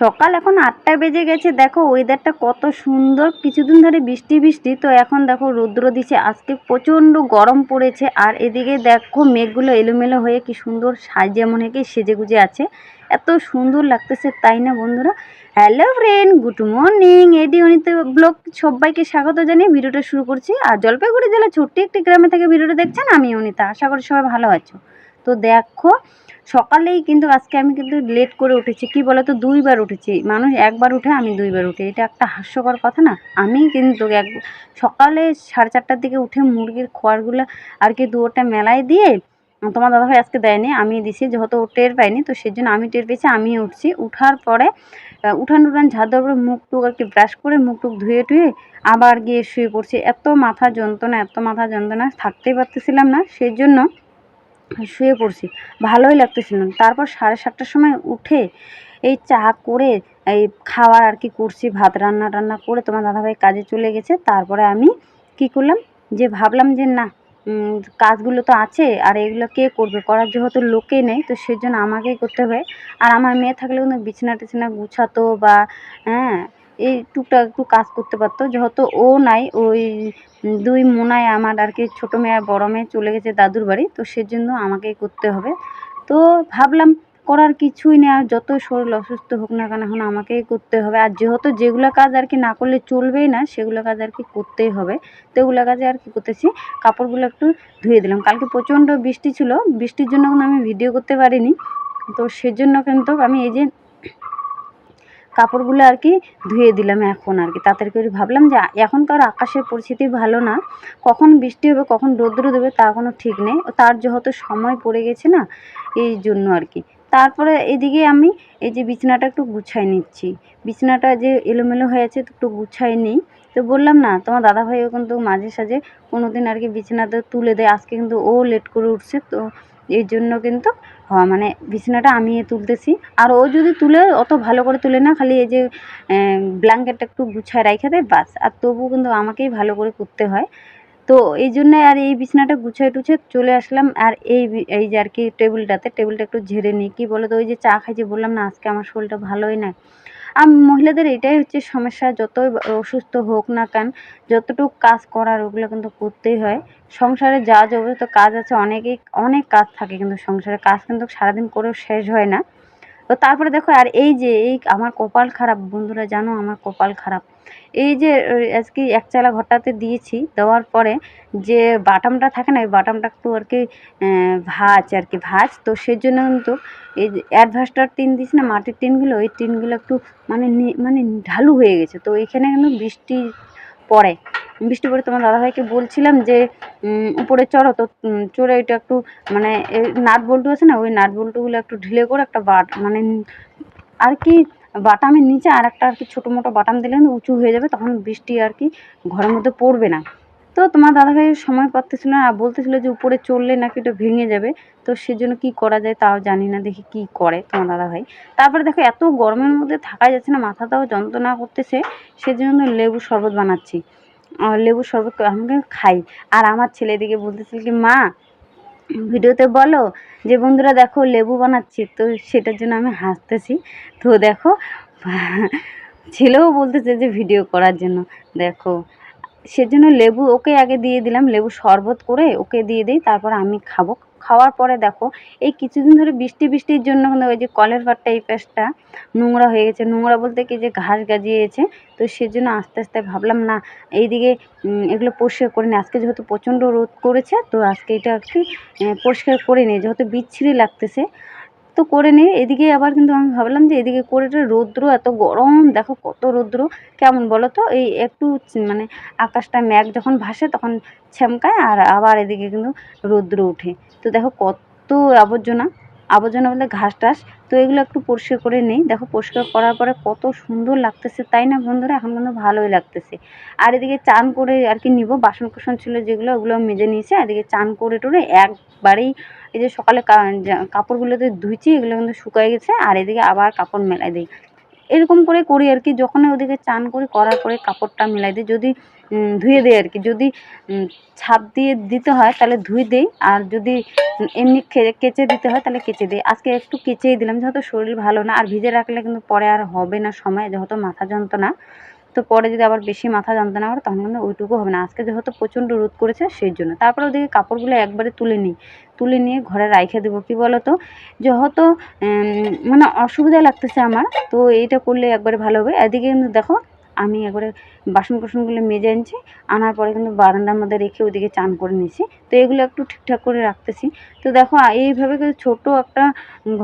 সকাল এখন আটটা বেজে গেছে। দেখো ওয়েদারটা কত সুন্দর। কিছুদিন ধরে বৃষ্টি বৃষ্টি। তো এখন দেখো রৌদ্র দিছে। আজকে প্রচণ্ড গরম পড়েছে। আর এদিকে দেখো মেঘগুলো এলোমেলো হয়ে কি সুন্দর সাজে মনে সেজে গুজে আছে। এত সুন্দর লাগতেছে, তাই না বন্ধুরা? হ্যালো ফ্রেন্ড গুড মর্নিং এডি অনিত ব্লগ সবাইকে স্বাগত জানিয়ে ভিডিওটা শুরু করছি। আর জলপাইগুড়ি জেলার ছোট্ট একটি গ্রামে থেকে ভিডিওটা দেখছেন আমি অনিতা। আশা করি সবাই ভালো আছো। তো দেখো সকালেই কিন্তু আজকে আমি কিন্তু লেট করে উঠেছি। কি বলো তো দুইবার উঠেছি। মানুষ একবার উঠে আমি দুইবার উঠে। এটা একটা হাস্যকর কথা না? আমি কিন্তু এক সকালে সাড়ে চারটার দিকে উঠে মুরগির খোয়ারগুলো আর কি দুয়োটা মেলায় দিয়ে, তোমার দাদাভাই আজকে দেয়নি, আমি দিছি, যেহেতু ও টের পাইনি তো সেই জন্য আমি টের পেয়েছি, আমি উঠছি। উঠার পরে উঠান উঠান দেওয়ার পরে মুখ টুক আর কি ব্রাশ করে মুখ টুক ধুয়ে টুয়ে আবার গিয়ে শুয়ে পড়ছি। এত মাথা যন্ত্রণা, এত মাথা যন্ত্রণা, থাকতেই পারতেছিলাম না। সেই জন্য শুয়ে পড়ছি। ভালোই লাগতেছিল তারপর সাড়ে সাতটার সময় উঠে এই চা করে এই খাওয়ার আর কি করছি, ভাত রান্না টান্না করে তোমার দাদাভাই কাজে চলে গেছে। তারপরে আমি কি করলাম যে ভাবলাম যে না কাজগুলো তো আছে আর এগুলো কে করবে? করার যেহেতু লোকে নেই, তো সেই জন্য আমাকেই করতে হবে। আর আমার মেয়ে থাকলে কিন্তু বিছানা টিছানা গুছাতো বা হ্যাঁ এই টুকটাক একটু কাজ করতে পারতো। যেহেতু ও নাই, ওই দুই মোনায় আমার আর কি ছোটো মেয়ে আর বড়ো মেয়ে চলে গেছে দাদুর বাড়ি, তো সেজন্য আমাকেই করতে হবে। তো ভাবলাম করার কিছুই নেই, আর যতই শরীর অসুস্থ হোক না কেন এখন আমাকেই করতে হবে। আর যেহেতু যেগুলো কাজ আর কি না করলে চলবেই না, সেগুলো কাজ আর কি করতেই হবে। তো ওগুলো কাজে আর কি করতেছি, কাপড়গুলো একটু ধুয়ে দিলাম। কালকে প্রচণ্ড বৃষ্টি ছিল, বৃষ্টির জন্য আমি ভিডিও করতে পারিনি। তো সেজন্য কিন্তু আমি এই যে কাপড়গুলো আর কি ধুয়ে দিলাম এখন আর কি। তাড়াতাড়ি করে ভাবলাম যে এখন এখনকার আকাশের পরিস্থিতি ভালো না। কখন বৃষ্টি হবে, কখন রৌদ্র দেবে তার কোনো ঠিক নেই। তার যেহেতু সময় পড়ে গেছে না, এই জন্য আর কি। তারপরে এদিকে আমি এই যে বিছানাটা একটু গুছাই নিচ্ছি। বিছানাটা যে এলোমেলো হয়ে আছে একটু গুছাই নিই। তো বললাম না, তোমার দাদাভাইও কিন্তু মাঝে সাঝে কোনো দিন আর কি বিছানাতে তুলে দেয়। আজকে কিন্তু ও লেট করে উঠছে, তো এই জন্য কিন্তু হওয়া মানে বিছানাটা আমি তুলতেছি। আর ও যদি তুলে, অত ভালো করে তুলে না, খালি এই যে ব্ল্যাঙ্কেটটা একটু গুছায় রাইখে দেয়, বাস। আর তবু কিন্তু আমাকেই ভালো করে করতে হয়। তো এই জন্যে আর এই বিছানাটা গুছায় টুছে চলে আসলাম। আর এই এই যে আর কি টেবিলটাতে টেবিলটা একটু ঝেড়ে নিই। কী বলো তো ওই যে চা খাইছি, বললাম না, আজকে আমার শরীরটা ভালোই না মহিলাদের এটাই হচ্ছে সমস্যা, যতই অসুস্থ হোক না কেন, যতটুকু কাজ করার ওগুলো কিন্তু করতেই হয়। সংসারে যা যাবতীয় কাজ আছে, অনেকেই, অনেক কাজ থাকে কিন্তু সংসারে। কাজ কিন্তু সারাদিন করেও শেষ হয় না। তো তারপরে দেখো, আর এই যে, এই আমার কপাল খারাপ, বন্ধুরা জানো আমার কপাল খারাপ। এই যে আজকে এক চালা ঘরটাতে দিয়েছি, দেওয়ার পরে যে বাটামটা থাকে না ওই বাটামটা একটু আর কি ভাজ আর কি, ভাজ। তো সেই জন্য কিন্তু এই অ্যাডভাস্টার টিন দিস না, মাটির টিনগুলো, ওই টিনগুলো একটু মানে মানে ঢালু হয়ে গেছে। তো এখানে কিন্তু বৃষ্টি পড়ে। বৃষ্টি পড়ে তোমার দাদাভাইকে বলছিলাম যে উপরে চড়ো তো চড়ে ওইটা একটু মানে নাট বল্টু আছে না, ওই নাট বল্টুগুলো একটু ঢিলে করে একটা বাট মানে আর কি, বাটামের নিচে আর একটা আর কি ছোটো মোটো বাটাম দিলে উঁচু হয়ে যাবে, তখন বৃষ্টি আর কি ঘরের মধ্যে পড়বে না। তো তোমার দাদাভাই সময় পাচ্তেছিল না, আর বলতেছিল যে উপরে চললে নাকি ওটা ভেঙে যাবে, তো সেজন্য কি করা যায় তাও জানি না, দেখি কি করে তোমার দাদাভাই। তারপরে দেখো, এত গরমের মধ্যে থাকা যাচ্ছে না, মাথাটাও যন্ত্রণা করতেছে, সেজন্য লেবু শরবত বানাচ্ছি। লেবু শরবত আমি খাই। আর আমার ছেলে এদিকে বলতেছিল কি, মা, ভিডিওতে বলো যে, বন্ধুরা, দেখো লেবু বানাচ্ছি। তো সেটার জন্য আমি হাসতেছি। তো দেখো, ছেলেও বলতেছে যে, ভিডিও করার জন্য। দেখো সেজন্য লেবু ওকে আগে দিয়ে দিলাম, লেবু শরবত করে ওকে দিয়ে দিই, তারপর আমি খাব। খাওয়ার পরে দেখো, এই কিছুদিন ধরে বৃষ্টি বৃষ্টির জন্য কিন্তু ওই যে কলের পাটটা এই নোংরা হয়ে গেছে। নোংরা বলতে কি যে ঘাস গাজিয়েছে, তো সেজন্য আস্তে আস্তে ভাবলাম, না, এইদিকে এগুলো পরিষ্কার করে নিই আজকে যেহেতু প্রচণ্ড রোদ করেছে, তো আজকে এটা আর কি পরিষ্কার করে নিই যেহেতু বিচ্ছিরি লাগতেছে তো করে নিই এদিকে আবার কিন্তু আমি ভাবলাম যে এদিকে করে রৌদ্র, এত গরম, দেখো কত রৌদ্র। কেমন বলো তো? এই একটু মানে আকাশটা মেঘ যখন ভাসে তখন ছ্যামকায় আর আবার এদিকে কিন্তু রৌদ্র ওঠে। তো দেখো কত আবর্জনা আবর্জনা বলতে ঘাস টাস। তো এগুলো একটু পরিষ্কার করে নেই দেখো পরিষ্কার করার পরে কত সুন্দর লাগতেছে, তাই না বন্ধুরা? এখন কিন্তু ভালোই লাগতেছে। আর এদিকে চান করে আর কি নিব। বাসন কুসন ছিল যেগুলো, ওগুলো মেজে নিয়েছে। এদিকে চান করে টোরে একবারেই এই যে সকালে কাপড়গুলোতে ধুইছি, এগুলো কিন্তু শুকায় গেছে, আর এদিকে আবার কাপড় মেলাই দিই। এরকম করে করি আর কি যখন ওদিকে চান করি, করার পরে কাপড়টা মেলাই দিই। যদি ধুয়ে দেয় আর কি, যদি ছাপ দিয়ে দিতে হয় তাহলে ধুয়ে দেই, আর যদি এমনি কেচে দিতে হয় তাহলে কেচে দিই। আজকে একটু কেচেই দিলাম, যেহেতু শরীর ভালো না, আর ভিজে রাখলে কিন্তু পরে আর হবে না সময়, যেহেতু মাথা যন্ত্রণা। তো পরে যদি আবার বেশি মাথা যন্ত্রণা করে, তখন কিন্তু ওইটুকু হবে না। আজকে যেহেতু প্রচণ্ড রোদ করেছে, সেই জন্য। তারপরে ওদিকে কাপড়গুলো একবারে তুলে নিই। তুলে নিয়ে ঘরে রাইখে দেবো। কী বলো তো মানে অসুবিধা লাগতেছে আমার, তো এইটা করলে একবারে ভালো হবে। এদিকে কিন্তু দেখো, আমি একবারে বাসন কোসনগুলো মেজে আনছি, আনার পরে কিন্তু বারান্দার মধ্যে রেখে ওদিকে চান করে নিয়েছি। তো এগুলো একটু ঠিকঠাক করে রাখতেছি। তো দেখো এইভাবে কিন্তু ছোট একটা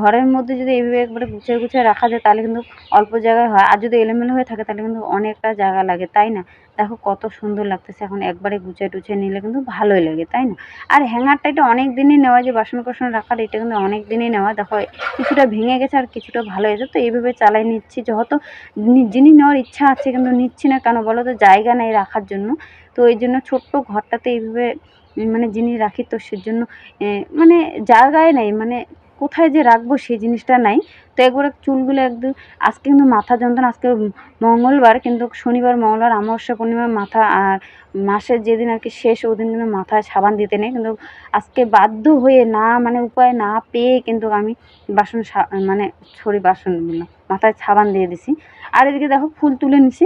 ঘরের মধ্যে যদি এইভাবে একবারে গুছিয়ে গুছিয়ে রাখা যায়, তাহলে কিন্তু অল্প জায়গায় হয়। আর যদি এলোমেলো হয়ে থাকে, তাহলে কিন্তু অনেকটা জায়গা লাগে, তাই না? দেখো কত সুন্দর লাগতেছে। এখন একবারে গুছিয়ে টুছিয়ে নিলে কিন্তু ভালোই লাগে, তাই না? আর হ্যাঙ্গারটা এটা অনেক দিনই নেওয়া, যে বাসন কোসন রাখার এটা কিন্তু অনেক দিনই নেওয়া। দেখো, কিছুটা ভেঙে গেছে আর কিছুটা ভালো হয়েছে। তো এইভাবে চালাই নিচ্ছি। যত নি- জিনিস নেওয়ার ইচ্ছা আছে কিন্তু নিচ্ছি না কেন বলো তো? জায়গা নেই রাখার জন্য। তো এই জন্য ছোট্ট ঘরটাতে এইভাবে মানে জিনিস রাখি তো সেজন্য মানে জায়গায় নেই। মানে কোথায় যে রাখব সেই জিনিসটা নাই। তো একবার চুলগুলো একদম আজকে কিন্তু মাথা যন্ত্রণা, আজকে মঙ্গলবার কিন্তু শনিবার, মঙ্গলবার, অমাবস্যা, পূর্ণিমার মাথা আর মাসের যেদিন আর কি শেষ, ওদিন কিন্তু মাথায় সাবান দিতে নেই। কিন্তু আজকে বাধ্য হয়ে না মানে উপায় না পেয়ে কিন্তু আমি বাসন মানে সরি বাসন মাথায় সাবান দিয়ে দিছি। আর এদিকে দেখো ফুল তুলে নিছি।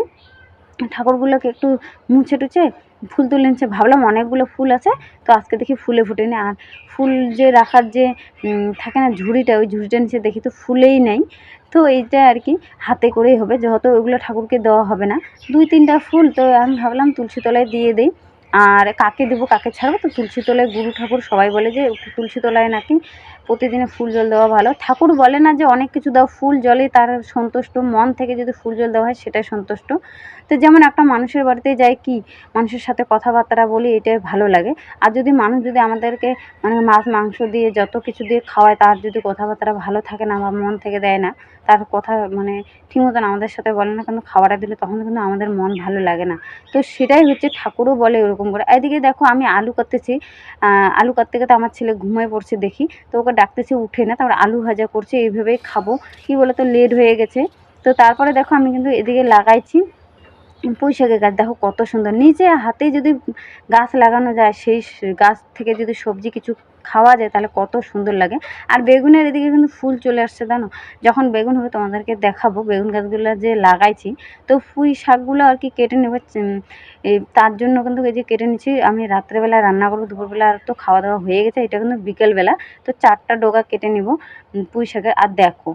ঠাকুরগুলোকে একটু মুছে টুছে ফুল তুলে নিচ্ছে ভাবলাম অনেকগুলো ফুল আছে, তো আজকে দেখি ফুলে ফুটেনি। আর ফুল যে রাখার যে থাকে না ঝুড়িটা, ওই ঝুড়িটা নিচে দেখি তো ফুলেই নেই। তো এইটা আর কি হাতে করেই হবে, যেহেতু ওইগুলো ঠাকুরকে দেওয়া হবে না। দুই তিনটা ফুল, তো আমি ভাবলাম তুলসী তলায় দিয়ে দিই। আর কাকে দেবো, কাকে ছাড়বো? তো তুলসী তলায় গুরু ঠাকুর সবাই বলে যে তুলসী তলায় নাকি প্রতিদিনে ফুল জল দেওয়া ভালো। ঠাকুর বলে না যে, অনেক কিছু দাও, ফুল জলে তার সন্তুষ্ট, মন থেকে যদি ফুল জল দেওয়া হয়, সেটাই সন্তুষ্ট। তো যেমন একটা মানুষের বাড়িতে যাই কি, মানুষের সাথে কথাবার্তা বলি, এটাই ভালো লাগে। আর যদি মানুষ যদি আমাদেরকে মানে মাছ, মাংস দিয়ে, যত কিছু দিয়ে খাওয়ায়, তার যদি কথাবার্তা ভালো থাকে না বা মন থেকে দেয় না, তার কথা মানে ঠিক মতন আমাদের সাথে বলে না, কিন্তু খাবারটা দিলে তখন কিন্তু আমাদের মন ভালো লাগে না। তো সেটাই হচ্ছে, ঠাকুরও বলে ওরকম করে। এদিকে দেখো আমি আলু কাটতেছি। আলু কাটতে কাটতে আমার ছেলে ঘুমিয়ে পড়ছে দেখি। তো ওকে ডাকতেছি, উঠে না, তারপর আলু ভাজা করছে, এইভাবেই খাব। কি বলো তো লেট হয়ে গেছে। তো তারপরে দেখো আমি কিন্তু এদিকে লাগাইছি। পুঁই শাকের গাছ, দেখো কত সুন্দর। নিজে হাতে যদি গাছ লাগানো যায়, সেই গাছ থেকে যদি সবজি কিছু খাওয়া যায় তাহলে কত সুন্দর লাগে। আর বেগুনের এদিকে কিন্তু ফুল চলে আসছে, জানো? যখন বেগুন হবে তোমাদেরকে দেখাবো। বেগুন গাছগুলো যে লাগাইছি, তো পুঁই শাকগুলো আর কি কেটে নেব তার জন্য কিন্তু এই যে কেটে নিচ্ছি আমি রাত্রেবেলা রান্না করব, দুপুরবেলা আর তো খাওয়া দাওয়া হয়ে গেছে, এটা কিন্তু বিকেলবেলা। তো চারটা ডগা কেটে নেব পুঁই শাকের। আর দেখো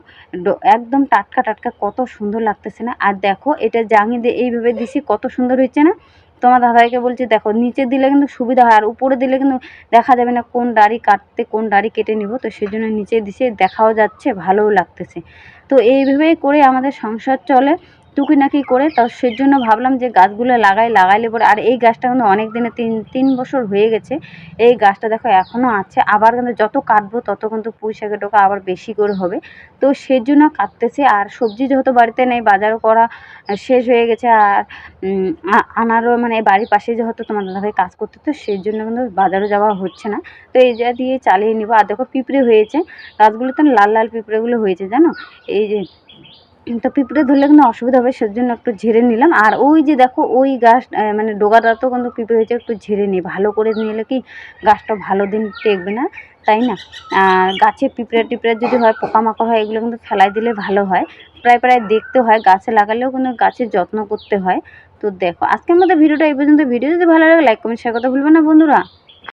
একদম টাটকা টাটকা কত সুন্দর লাগতেছে না? আর দেখো, এটা জাঙি দিয়ে এইভাবে দিছি, কত সুন্দর হয়েছে না? তোমার দাদাইকে বলছি, দেখো, নিচে দিলে কিন্তু সুবিধা হয়, আর উপরে দিলে কিন্তু দেখা যাবে না কোন ডাড়ি কাটতে, কোন ডাড়ি কেটে নিব। তো সেই জন্য নিচে দিছে, দেখাও যাচ্ছে, ভালোও লাগতেছে। তো এইভাবেই করে আমাদের সংসার চলে। টুকিনাকি করে, তো সেই জন্য ভাবলাম যে গাছগুলো লাগাই, লাগাইলে পরে, আর এই গাছটা কিন্তু অনেক দিনে তিন তিন বছর হয়ে গেছে। এই গাছটা দেখো এখনও আছে, আবার কিন্তু যত কাটবো তত কিন্তু পুঁই শাকের ডোকা আবার বেশি করে হবে। তো সেই জন্য কাটতেছি, আর সবজি যেহেতু বাড়িতে নেই বাজারও করা শেষ হয়ে গেছে, আর আনারও মানে বাড়ির পাশে যেহেতু তোমার দাদাভাই কাজ করতে, তো সেই জন্য কিন্তু বাজারও যাওয়া হচ্ছে না। তো এই যা দিয়ে চালিয়ে নিবো, আর দেখো পিঁপড়ে হয়েছে গাছগুলোতে না লাল লাল পিঁপড়েগুলো হয়েছে, জানো? এই যে তো পিঁপড়ে ধরলে কিন্তু অসুবিধা হবে, সেজন্য একটু ঝেড়ে নিলাম। আর ওই যে দেখো, ওই গাছ মানে তো কিন্তু পিঁপড়ে হয়েছে, একটু ঝেড়ে নিই ভালো করে নিলে কি গাছটা ভালো দিন টেকবে না, তাই না? আর গাছে পিঁপড়ে টিপড়ে যদি হয়, পোকামাকড় হয়, এগুলো কিন্তু ফেলাই দিলে ভালো হয়। প্রায় প্রায় দেখতে হয়, গাছে লাগালেও কিন্তু গাছের যত্ন করতে হয়। তো দেখো, আজকের মতো ভিডিওটা এই পর্যন্ত। ভিডিও যদি ভালো লাগে, লাইক, কমেন্ট শেয়ার করতে ভুলবে না বন্ধুরা।